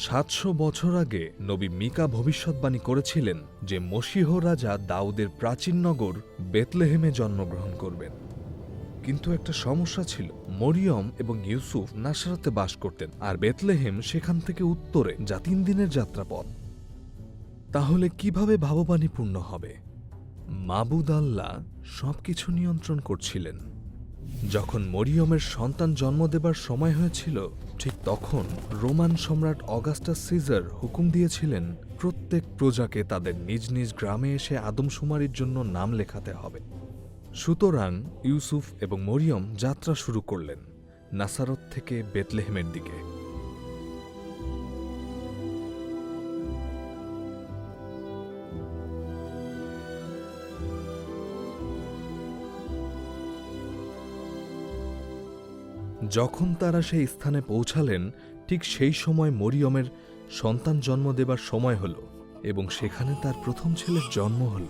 সাতশো বছর আগে নবী মিকা ভবিষ্যৎবাণী করেছিলেন যে মসীহ রাজা দাউদের প্রাচীন নগর বেতলেহেমে জন্মগ্রহণ করবেন। কিন্তু একটা সমস্যা ছিল, মরিয়ম এবং ইউসুফ নাসারাতে বাস করতেন আর বেতলেহেম সেখান থেকে উত্তরে যা তিন দিনের যাত্রাপথ। তাহলে কীভাবে ভাববাণী পূর্ণ হবে? মাবুদ আল্লাহ সবকিছু নিয়ন্ত্রণ করছিলেন। যখন মরিয়মের সন্তান জন্ম দেবার সময় হয়েছিল, ঠিক তখন রোমান সম্রাট অগাস্টাস সিজার হুকুম দিয়েছিলেন, প্রত্যেক প্রজাকে তাদের নিজ নিজ গ্রামে এসে আদমশুমারির জন্য নাম লেখাতে হবে। সুতরাং ইউসুফ এবং মরিয়ম যাত্রা শুরু করলেন, নাসারত থেকে বেতলেহেমের দিকে। যখন তারা সেই স্থানে পৌঁছালেন, ঠিক সেই সময় মরিয়মের সন্তান জন্ম দেবার সময় হল এবং সেখানে তার প্রথম ছেলের জন্ম হল।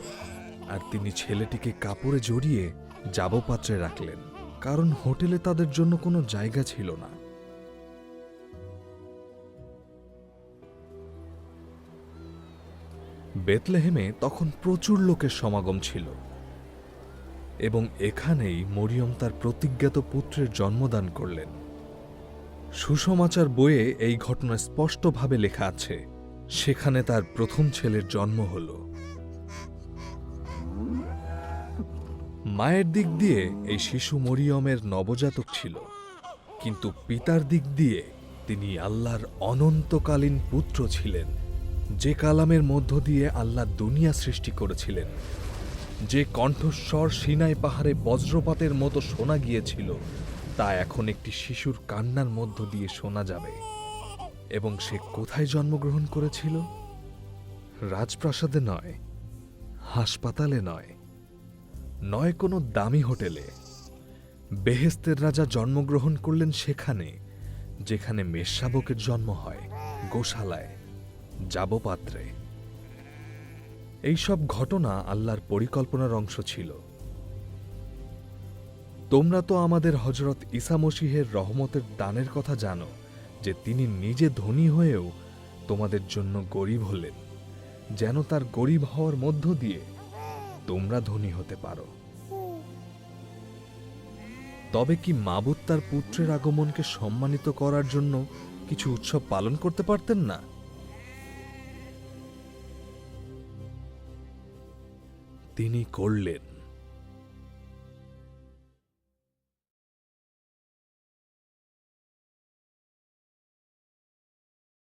আর তিনি ছেলেটিকে কাপড়ে জড়িয়ে যাবপাত্রে রাখলেন, কারণ হোটেলে তাদের জন্য কোনো জায়গা ছিল না। বেতলেহেমে তখন প্রচুর লোকের সমাগম ছিল। এবং এখানেই মরিয়ম তার প্রতিজ্ঞাত পুত্রের জন্মদান করলেন। সুসমাচার বইয়ে এই ঘটনা স্পষ্টভাবে লেখা আছে, সেখানে তার প্রথম ছেলের জন্ম হল। মায়ের দিক দিয়ে এই শিশু মরিয়মের নবজাতক ছিল, কিন্তু পিতার দিক দিয়ে তিনি আল্লাহর অনন্তকালীন পুত্র ছিলেন, যে কালামের মধ্য দিয়ে আল্লাহ দুনিয়া সৃষ্টি করেছিলেন। যে কণ্ঠস্বর সিনাই পাহাড়ে বজ্রপাতের মতো শোনা গিয়েছিল, তা এখন একটি শিশুর কান্নার মধ্য দিয়ে শোনা যাবে। এবং সে কোথায় জন্মগ্রহণ করেছিল? রাজপ্রাসাদে নয়, হাসপাতালে নয় নয় কোনো দামি হোটেলে। বেহেস্তের রাজা জন্মগ্রহণ করলেন সেখানে, যেখানে মেষশাবকের জন্ম হয়, গোশালায়, যাবপাত্রে। এইসব ঘটনা আল্লাহর পরিকল্পনার অংশ ছিল। তোমরা তো আমাদের হজরত ঈসা মসিহের রহমতের দানের কথা জানো, যে তিনি নিজে ধনী হয়েও তোমাদের জন্য গরিব হলেন, যেন তার গরিব হওয়ার মধ্য দিয়ে তোমরা ধনী হতে পারো। তবে কি মাবুদ তার পুত্রের আগমনকে সম্মানিত করার জন্য কিছু উৎসব পালন করতে পারতেন না? তিনি করলেন।